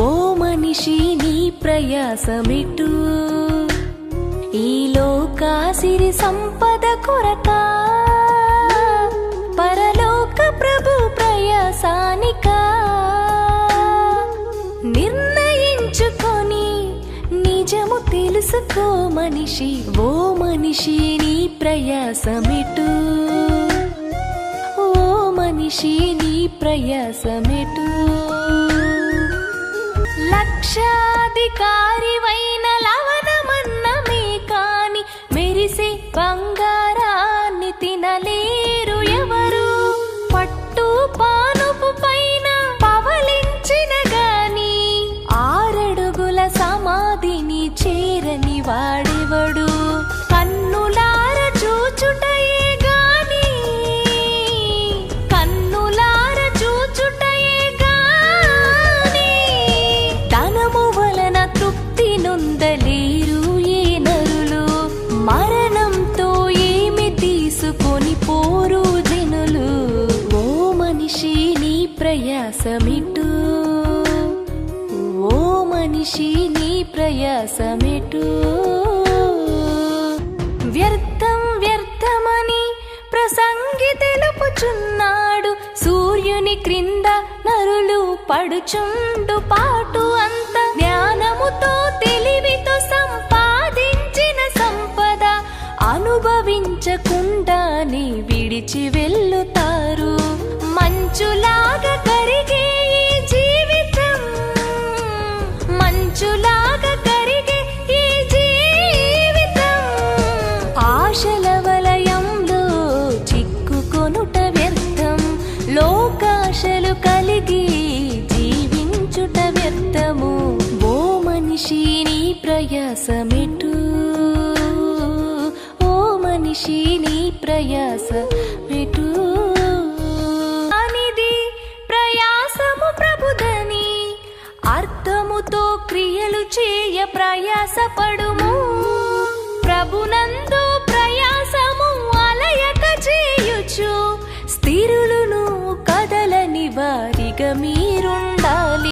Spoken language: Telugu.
ఓ మనిషి నీ ప్రయాసమిటు. ఈ లోకాసిరి సంపద కొరక పరలోక ప్రభు ప్రయాసానిక. నిర్ణయించుకొని నిజము తెలుసుకో మనిషి ఓ మనిషి నీ ప్రయాసమిటు. ఓ మనిషి నీ ప్రయాసమిటూ. లక్షాధికారివైన ప్రయాసమిటు. ఓ మనిషి నీ ప్రయాసమిటు. వ్యర్థం వ్యర్థమని ప్రసంగి తెలుపుచున్నాడు. సూర్యుని క్రింద నరులు పడుచుండు. పాటు అంత జ్ఞానముతో తెలివితో సంపాదించిన సంపద అనుభవించకుండానే విడిచి వెళ్ళ లోకాశలు కలిగి జీవించుట వ్యర్థము. ఓ మనిషి నీ ప్రయాసమెటు. ఓ మనిషి నీ ప్రయాస మెటు అనిది ప్రయాసము ప్రభుదని అర్థముతో క్రియలు చేయ ప్రయాసపడుము. ప్రభునందు